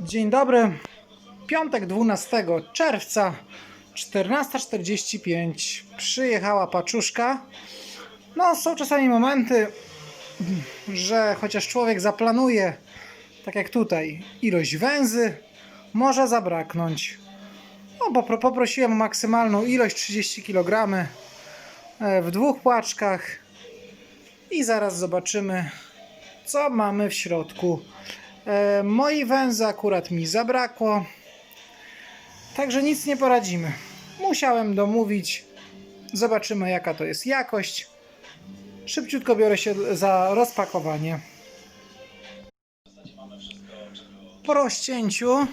Dzień dobry. Piątek 12 czerwca 14.45 przyjechała paczuszka. No, są czasami momenty, że chociaż człowiek zaplanuje, tak jak tutaj, ilość węzy, może zabraknąć. No, bo poprosiłem o maksymalną ilość 30 kg e, w dwóch paczkach i zaraz zobaczymy, co mamy w środku. E, mojej węzy akurat mi zabrakło, także nic nie poradzimy. Musiałem domówić, zobaczymy jaka to jest jakość. Szybciutko biorę się za rozpakowanie. Po rozcięciu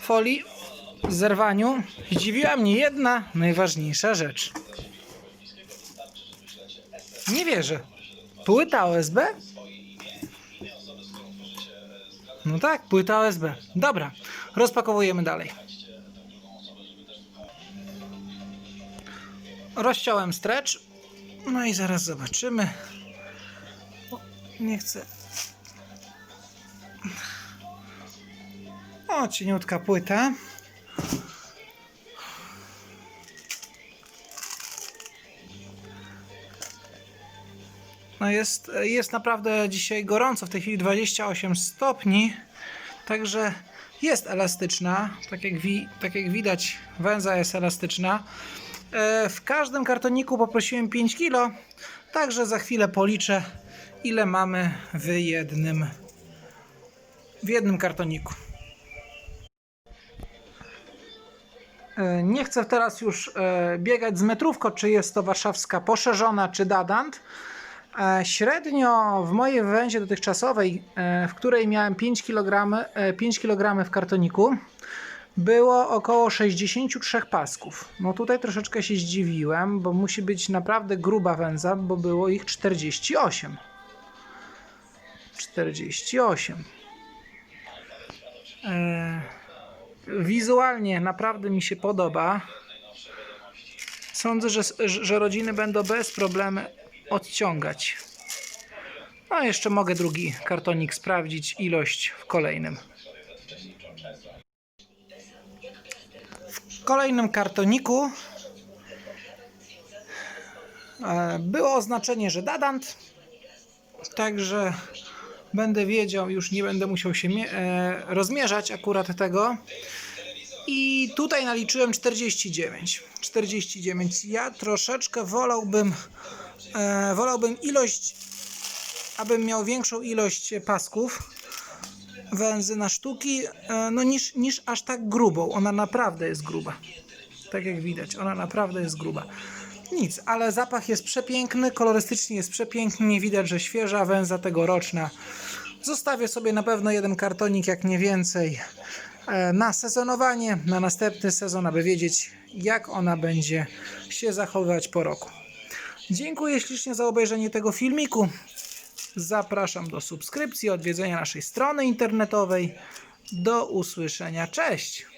folii, zerwaniu, zdziwiła mnie jedna najważniejsza rzecz. Nie wierzę. Płyta OSB? No tak, płyta OSB. Dobra, rozpakowujemy dalej. Rozciąłem stretch. No i zaraz zobaczymy. O, nie chcę. O, cieniutka płyta. No jest, jest naprawdę dzisiaj gorąco, w tej chwili 28 stopni, także jest elastyczna, tak jak, wi, tak jak widać węza jest elastyczna. E, w każdym kartoniku poprosiłem 5 kg, także za chwilę policzę ile mamy w jednym, w jednym kartoniku. E, Nie chcę teraz już e, biegać z metrówką, czy jest to warszawska poszerzona, czy dadant. Średnio w mojej węzie dotychczasowej, e, w której miałem 5 kg, 5 kg w kartoniku, było około 63 pasków. No tutaj troszeczkę się zdziwiłem, bo musi być naprawdę gruba węza, bo było ich 48. 48. E, Wizualnie naprawdę mi się podoba. Sądzę, że, że rodziny będą bez problemu odciągać. No, jeszcze mogę drugi kartonik sprawdzić, ilość w kolejnym. W kolejnym kartoniku e, było oznaczenie, że dadant. Także będę wiedział, już nie będę musiał się e, rozmierzać akurat tego. I tutaj naliczyłem 49. 49. Ja troszeczkę wolałbym, e, wolałbym ilość, abym miał większą ilość pasków węzy na sztuki, e, no niż, niż aż tak grubą. Ona naprawdę jest gruba. Tak jak widać, ona naprawdę jest gruba. Nic, ale zapach jest przepiękny, kolorystycznie jest przepiękny, nie widać, że świeża węza tegoroczna. Zostawię sobie na pewno jeden kartonik, jak nie więcej, e, na sezonowanie, na następny sezon, aby wiedzieć, jak ona będzie się zachowywać po roku. Dziękuję ślicznie za obejrzenie tego filmiku. Zapraszam do subskrypcji, odwiedzenia naszej strony internetowej. Do usłyszenia. Cześć!